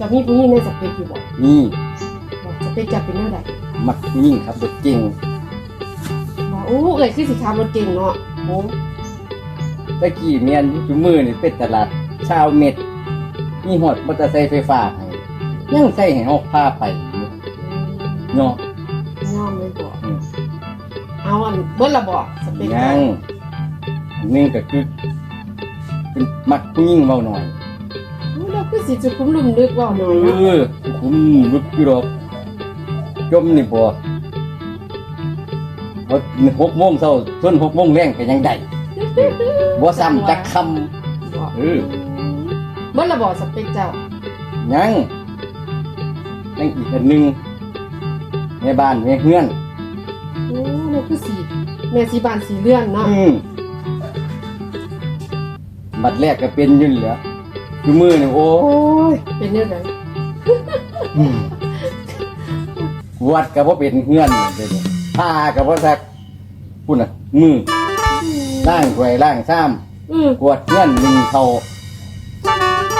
จะมีผู้หญิงในสเปคอยู่บ่นี่บอกสเปคจะเป็นเท่าไหร่มักยิ่งครับรถเก่งบอกโอ้เอ้ยคือสิขับรถเก่งเนาะโอ้ตะกี้เมียนจุมือนี่เป็นตลาดชาวเม็ดมีหอดมอเตอร์ไซค์ไฟฟ้าให้ยังใส่ให้เฮาพาไปอยู่เนาะย่อมเลยบ่อืมเอาอันเบิ้ลละบ่สเปคยังอันหนึงก็คือเป็นมักผู้หญิงเว้าหน่อยโอ้เราคือ สิจะคุ้มลุมลึกเว่าหน่อยเอเนาะอคุณลึกอยู่ดอกจมนี่บ่บ่หกโมงเช้าจนหกโมงแรงก็ยังได้เออบ่ซ้ำจักคำบ่เออเบิ้ลละบ่สเปคเจ้ายังยังอีกอันหนึงในบ้านในเฮือนโอ้เราคือสีแม่สีบานสีเลื่อนเนาะอืมบัดแรกก็เป็นอยืนแหล้ว อยู่มือนี่โอ้ยเป็นเรื่องไรวัดก็บ่เป็นเฮือนเดี๋ยวนี้ผ้าก็บ่ซักพุ่นน่ะมือล้างถ้วยล้างซ้ำอืมกวดเฮือนหนึ่งเขา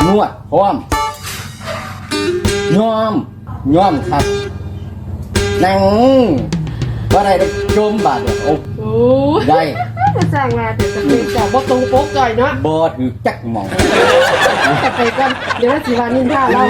นวดพร้อมย้อมย้อมครับนั่งบ่ได้ได้โจมบาดเดียวโอ้โอ้ยได้มาสร้างมาแต่สเปคเจ้าบ่ตรงปกจ่อยเนาะบ่ถือจักหมอง แต่ไปกันเดี๋ยวว่าสีวานินท่าเรา